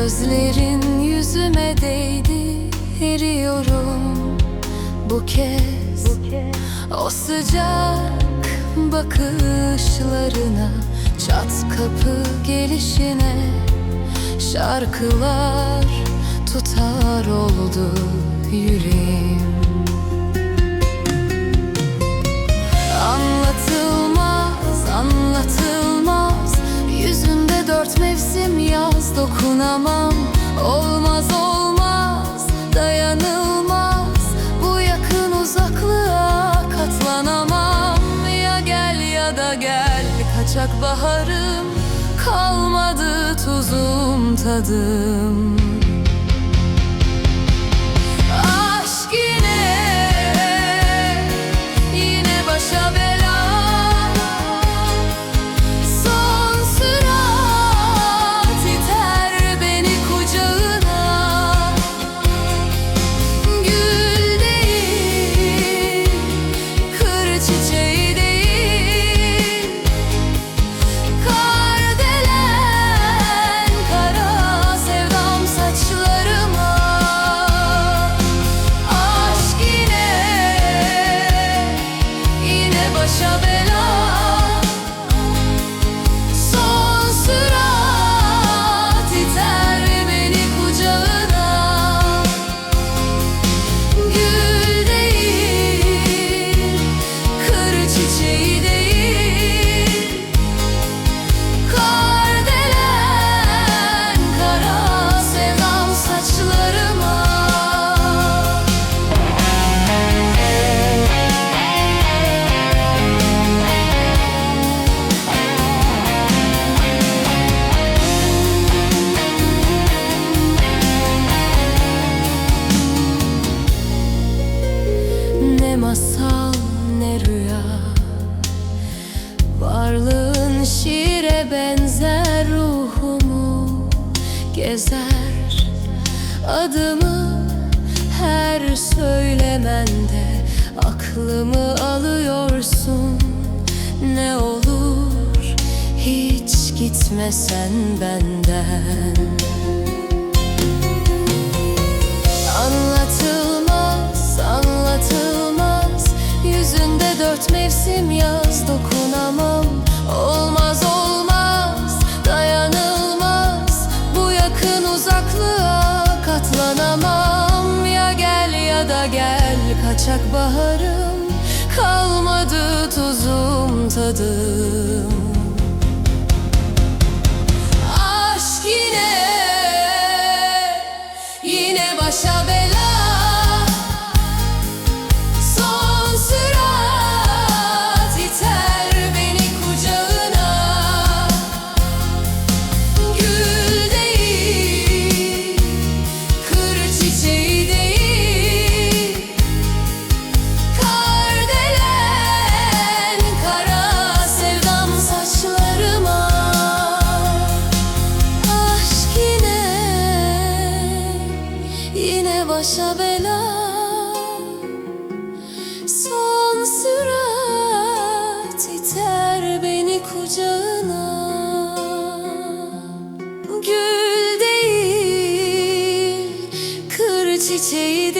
Gözlerin yüzüme değdi eriyorum bu kez. O sıcak bakışlarına Çat kapı gelişine Şarkılar tutar oldu yüreğim. Anlatılmaz, anlatılmaz yaz dokunamam Olmaz olmaz, dayanılmaz. Bu yakın uzaklığa katlanamam. Ya gel ya da gel, kaçak baharım. Kalmadı tuzum tadım Şiire benzer ruhumu gezer. Adımı her söylemende aklımı alıyorsun. Ne olur hiç gitmesen benden. Anlatılmaz, anlatılmaz. Yüzünde dört mevsim yaz dokunamam Olmaz olmaz, dayanılmaz. Bu yakın uzaklığa katlanamam. Ya gel ya da gel kaçak baharım. Kalmadı tuzum tadım. Aşk yine, yine başa bela başa bela. Son sürat iter beni kucağına. Gül değil, kır çiçeği